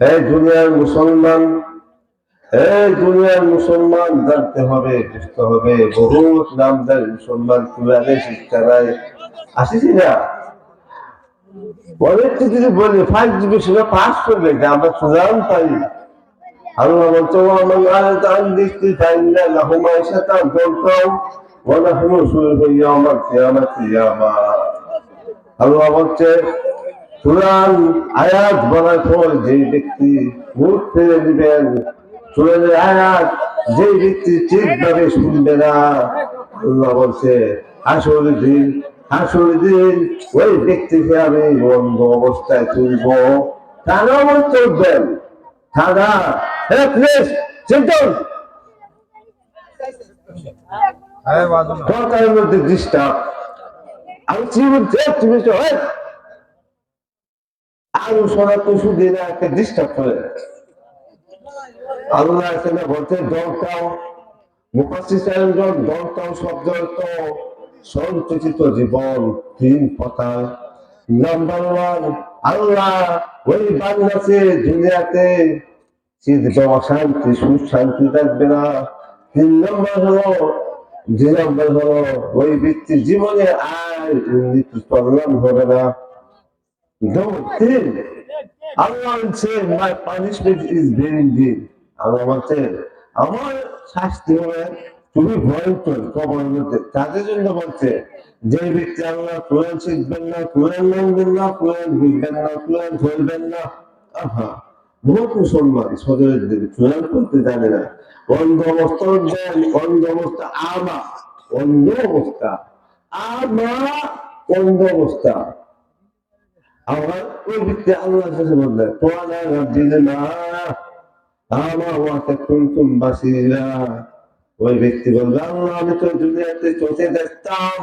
এই দুনিয়ার মুসলমান এই দুনিয়ার মুসলমান, জানতে হবে, বুঝতে হবে, বহুত নামদার মুসলমান কোরআনে শিক্ষা দেয়। আসিছি না অনেককে যদি বলি ফাইভ জিবি সেটা পাস করবে আমরা কোরআন পাই আল্লাহ বলছে ওয়ামান আলাদা আন দিকতি ফাইন্না লাহু মাইশাতান দরকাও ওয়া নাহনু সুলহু ইয়াউমাল কিয়ামাতি ইয়ামা আল্লাহ বলছে কোরআন আয়াত বলার পর যে ব্যক্তি মুখ ফিরে দিবেন কোরআনের আয়াত যে ব্যক্তি ঠিকভাবে শুনবে না আল্লাহ বলছে আসল দিন আসল দিন ওই ব্যক্তিকে আমি বন্ধ অবস্থায় তুলব। তারা আমার চলবেন তারা সরকারের মধ্যে ডিস্টার্ব আমি জীবন তুমি তো হয়। দিয়ে একটা ডিস্টার্ব শব্দ তো সঞ্চিত জীবন তিন নাম্বার ওয়ান আল্লাহ ওই দুনিয়াতে সিদ্ধ অশান্তি সুশান্তি থাকবে না। তিন নম্বর হলো দুই নম্বর হলো, ওই ব্যক্তির জীবনে আর হবে না। Number three, Allah will say, my punishment is very deep. আল্লাহ বলছেন আমার শাস্তি হবে তুমি ভয়ঙ্কর কবরের মধ্যে। তাদের জন্য বলছে যে ব্যক্তি আল্লাহ কোরআন শিখবেন না কোরআন মানবেন না কোরআন বুঝবেন না কোরআন ধরবেন না। আহা বহুত মুসলমান সদরের দিকে কোরআন করতে জানে না। অন্ধ অবস্থা দেন অন্ধ অবস্থা আমা অন্ধ অবস্থা আমা অন্ধ অবস্থা। আমার ওই ব্যক্তি আল্লাহর কাছে বলবে তোয়ালা রাব্বিনা আমা কুনতুম বাসিরা? ওই ব্যক্তি বলবে আল্লাহ, আমি তো দুনিয়াতে চোখে দেখতাম।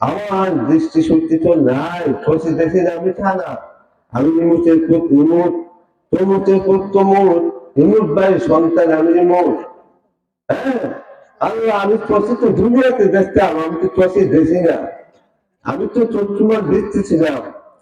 আমার দৃষ্টি শক্তি তো নাই চোখে দেখে যে আমি খানা আমি ইমুতের পুত ইমুত, তমুতের পুত তমুত, ইমুত ভাই সন্তান, আমি ইমুত। হ্যাঁ আল্লাহ, আমি চোখে তো দুনিয়াতে দেখতাম, আমি তো চোখে দেখি না। আমি তো তোমার দেখতেছিলাম।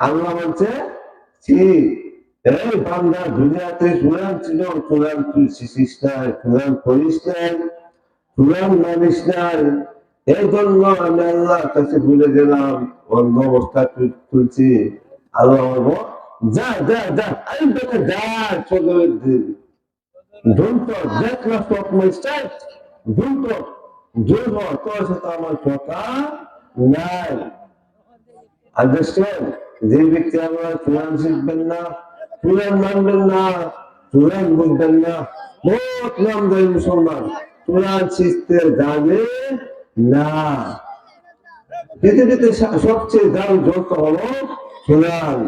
আল্লাহ বলছে এই দুনিয়াতে কোরআন ছিল কোরআন তুই শিখিস পড়িস নাই মানিস নাই এই জন্য আমি আল্লাহর কাছে ভুলে গেলাম, অন্ধ অবস্থা তুল- তুলছি আল্লাহ বলব, যা যা যা আমি তোকে যা, চলে দিন. Don't talk. Don't talk. তোর সাথে আমার কথা নাই আন্ডারস্ট্যান্ড যে ব্যক্তি আমরা কোরআন শিখবেন না, কোরআন মানবেন না, কোরআন বুঝবেন না বহুত নাম দেয় মুসলমান, কোরআন শিখতে যাবে না। পৃথিবীতে সবচেয়ে দাম যত হলো কোরআন।